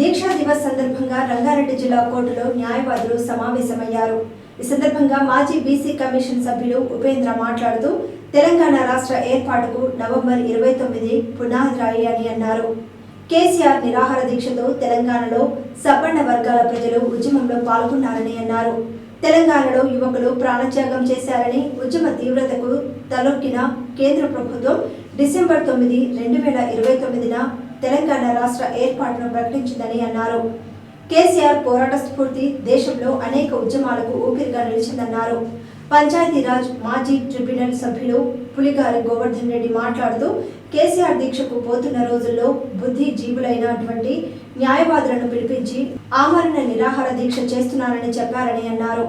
దీక్షా దివస్ సందర్భంగా రంగారెడ్డి జిల్లా కోర్టులో న్యాయవాదులు సమావేశమయ్యారు. ఈ సందర్భంగా మాజీ బీసీ కమిషన్ సభ్యులు ఉపేంద్ర మాట్లాడుతూ తెలంగాణ రాష్ట్ర ఏర్పాటుకు నవంబర్ ఇరవై తొమ్మిది పునాది రాయి అని అన్నారు. కేసీఆర్ నిరాహార దీక్షతో తెలంగాణలో సబ్బండ వర్గాల ప్రజలు ఉద్యమంలో పాల్గొన్నారని అన్నారు. తెలంగాణలో యువకులు ప్రాణత్యాగం చేశారని ఉద్యమ తీవ్రతకు తలొక్కిన కేంద్ర ప్రభుత్వం డిసెంబర్ తొమ్మిది రెండు వేల ఇరవై తొమ్మిదిన తెలంగాణ రాష్ట్ర ఏర్పాటును ప్రకటించిందని అన్నారు. కేసీఆర్ పోరాట స్ఫూర్తి దేశంలో అనేక ఉద్యమాలకు ఊపిరిగా నిలిచిందన్నారు. పంచాయతీరాజ్ మాజీ ట్రిబ్యునల్ సభ్యులు పులిగారి గోవర్ధన్ రెడ్డి మాట్లాడుతూ కేసీఆర్ దీక్షకు పోతున్న రోజుల్లో బుద్ధి జీవులైనటువంటి న్యాయవాదులను పిలిపించి ఆమరణ నిరాహార దీక్ష చేస్తున్నారని చెప్పారని అన్నారు.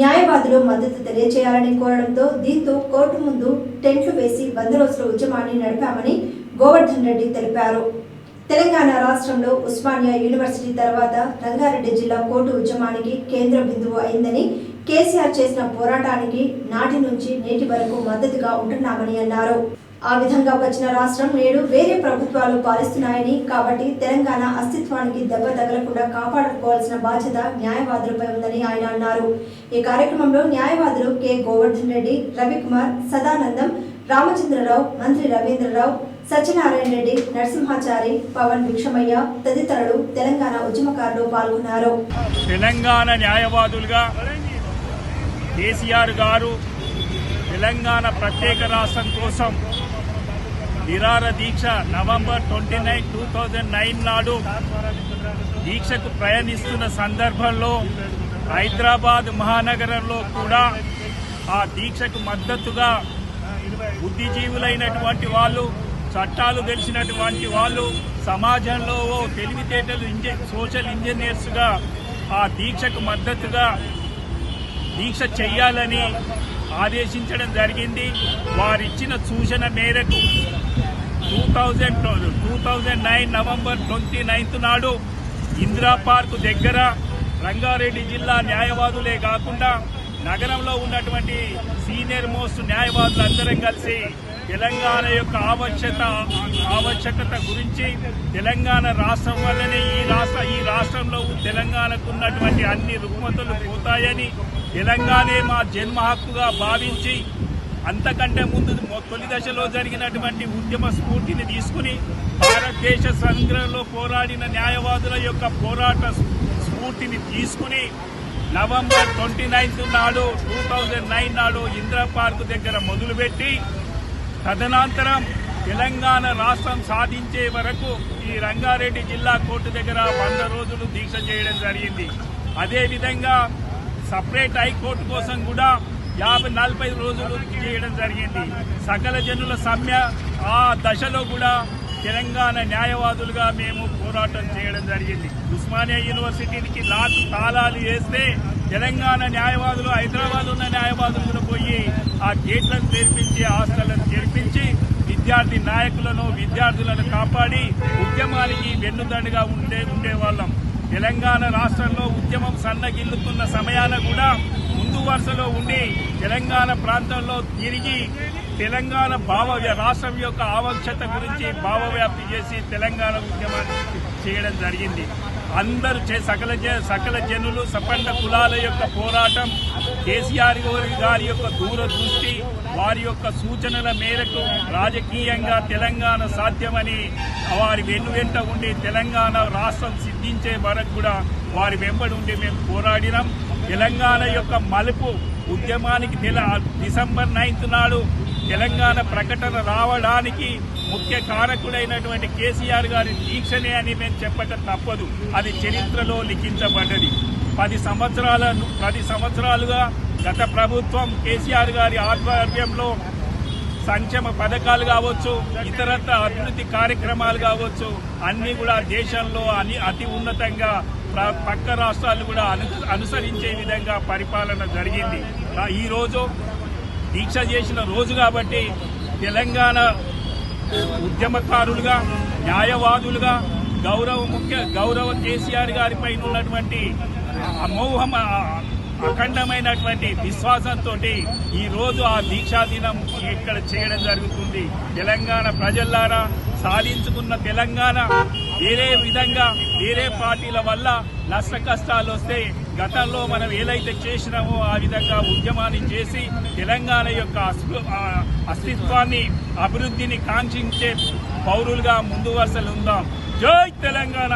న్యాయవాదులు మద్దతు తెలియజేయాలని కోరడంతో దీంతో కోర్టు ముందు టెంట్లు వేసి వంద రోజుల ఉద్యమాన్ని నడిపామని గోవర్ధన్ రెడ్డి తెలిపారు. తెలంగాణ రాష్ట్రంలో ఉస్మానియా యూనివర్సిటీ తర్వాత రంగారెడ్డి జిల్లా కోర్టు ఉద్యమానికి కేంద్ర బిందువు అయిందని కేసీఆర్ చేసిన పోరాటానికి నాటి నుంచి నేటి వరకు మద్దతుగా ఉంటున్నామని అన్నారు. ఆ విధంగా వచ్చిన రాష్ట్రం నేడు వేరే ప్రభుత్వాలు పాలిస్తున్నాయని కాబట్టి తెలంగాణ అస్తిత్వానికి దెబ్బ తగలకుండా కాపాడుకోవాల్సిన బాధ్యత న్యాయవాదులపై ఉందని ఆయన అన్నారు. ఈ కార్యక్రమంలో న్యాయవాదులు కె. గోవర్ధన్ రెడ్డి రవికుమార్ సదానందం రామచంద్రరావు మంత్రి రవీంద్రరావు సత్యనారాయణ రెడ్డి నరసింహాచారి పవన్ భిక్షమయ్య తదితరులు తెలంగాణ ఉద్యమకారులు పాల్గొన్నారు. తెలంగాణ న్యాయవాదులుగా కేసీఆర్ గారు తెలంగాణ ప్రత్యేక రాష్ట్రం కోసం నిరార దీక్ష November twenty nine two thousand nine నాడు దీక్షకు ప్రయాణిస్తున్న సందర్భంలో హైదరాబాద్ మహానగరంలో కూడా ఆ దీక్షకు మద్దతుగా బుద్ధిజీవులైనటువంటి వాళ్ళు చట్టాలు తెలిసినటువంటి వాళ్ళు సమాజంలో ఓ తెలివితేటలు ఇంజ సోషల్ ఇంజనీర్స్గా ఆ దీక్షకు మద్దతుగా దీక్ష చెయ్యాలని ఆదేశించడం జరిగింది. వారిచ్చిన సూచన మేరకు two thousand two thousand nine November twenty ninth నాడు ఇందిరా పార్క్ దగ్గర రంగారెడ్డి జిల్లా న్యాయవాదులే కాకుండా నగరంలో ఉన్నటువంటి సీనియర్ మోస్ట్ న్యాయవాదులు అందరం కలిసి తెలంగాణ యొక్క ఆవశ్యత ఆవశ్యకత గురించి తెలంగాణ రాష్ట్రం వల్లనే ఈ రాష్ట్ర ఈ రాష్ట్రంలో తెలంగాణకు ఉన్నటువంటి అన్ని రుగ్మతలు పోతాయని తెలంగాణే మా జన్మ హక్కుగా భావించి అంతకంటే ముందు తొలి దశలో జరిగినటువంటి ఉద్యమ స్ఫూర్తిని తీసుకుని భారతదేశ సంగ్రహంలో పోరాడిన న్యాయవాదుల యొక్క పోరాట స్ఫూర్తిని తీసుకుని నవంబర్ ట్వంటీ నైన్త్ నాడు టూ థౌజండ్ నైన్ నాడు ఇందిరా పార్క్ దగ్గర మొదలుపెట్టి తదనంతరం తెలంగాణ రాష్ట్రం సాధించే వరకు ఈ రంగారెడ్డి జిల్లా కోర్టు దగ్గర వంద రోజులు దీక్ష చేయడం జరిగింది. అదేవిధంగా సపరేట్ హైకోర్టు కోసం కూడా యాభై నలభై రోజులు చేయడం జరిగింది. సకల జనుల సమ్మె ఆ దశలో కూడా తెలంగాణ న్యాయవాదులుగా మేము పోరాటం చేయడం జరిగింది. ఉస్మానియా యూనివర్సిటీకి లాక్ తాళాలు వేస్తే తెలంగాణ న్యాయవాదులు హైదరాబాద్ ఉన్న న్యాయవాదులు కూడా పోయి ఆ గేట్లను తెరిపించి హాస్టళ్ళను తెరిపించి విద్యార్థి నాయకులను విద్యార్థులను కాపాడి ఉద్యమానికి వెన్నుదండుగా ఉండే ఉండేవాళ్ళం. తెలంగాణ రాష్ట్రంలో ఉద్యమం సన్నగిల్లుతున్న సమయాన కూడా ముందు వరుసలో ఉండి తెలంగాణ ప్రాంతంలో తిరిగి తెలంగాణ భావ రాష్ట్రం యొక్క ఆవశ్యకత గురించి భావవ్యాప్తి చేసి తెలంగాణ ఉద్యమాన్ని చేయడం జరిగింది. అందరు చే సకల జ- సకల జనులు సపండ కులాల యొక్క పోరాటం కేసీఆర్ గారి- గారి యొక్క దూరదృష్టి వారి యొక్క సూచనల మేరకు రాజకీయంగా తెలంగాణ సాధ్యమని వారి వెన్ను వెంట ఉండి తెలంగాణ రాష్ట్రం సిద్ధించే వరకు కూడా వారి వెంబడి ఉండి మేము పోరాడినాం. తెలంగాణ యొక్క మలుపు ఉద్యమానికి తెల డిసెంబర్ నైన్త్ నాడు తెలంగాణ ప్రకటన రావడానికి ముఖ్య కారకుడైనటువంటి కేసీఆర్ గారి దీక్షనే అని మేము చెప్పక తప్పదు. అది చరిత్రలో లిఖించబడ్డది. పది సంవత్సరాల పది సంవత్సరాలుగా గత ప్రభుత్వం కేసీఆర్ గారి ఆధ్వర్యంలో సంక్షేమ పథకాలు కావచ్చు ఇతరత్ర అభివృద్ధి కార్యక్రమాలు కావచ్చు అన్నీ కూడా దేశంలో అని అతి ఉన్నతంగా ప్ర- పక్క రాష్ట్రాలు కూడా అను అనుసరించే విధంగా పరిపాలన జరిగింది. ఈరోజు దీక్ష చేసిన రోజు కాబట్టి తెలంగాణ ఉద్యమకారులుగా న్యాయవాదులుగా గౌరవ ముఖ్య గౌరవ కేసీఆర్ గారిపై ఉన్నటువంటి అమోహం అఖండమైనటువంటి విశ్వాసంతో ఈరోజు ఆ దీక్షా దినం ఇక్కడ చేయడం జరుగుతుంది. తెలంగాణ ప్రజల్లారా సాధించుకున్న తెలంగాణ వేరే విధంగా వేరే పార్టీల వల్ల నష్ట కష్టాలు వస్తే గతంలో మనం ఏదైతే చేసినామో ఆ విధంగా ఉద్యమాన్ని చేసి తెలంగాణ యొక్క అస్తిత్వాన్ని అభివృద్ధిని కాంక్షించే పౌరులుగా ముందు వరుసలు ఉందాం. జై తెలంగాణ!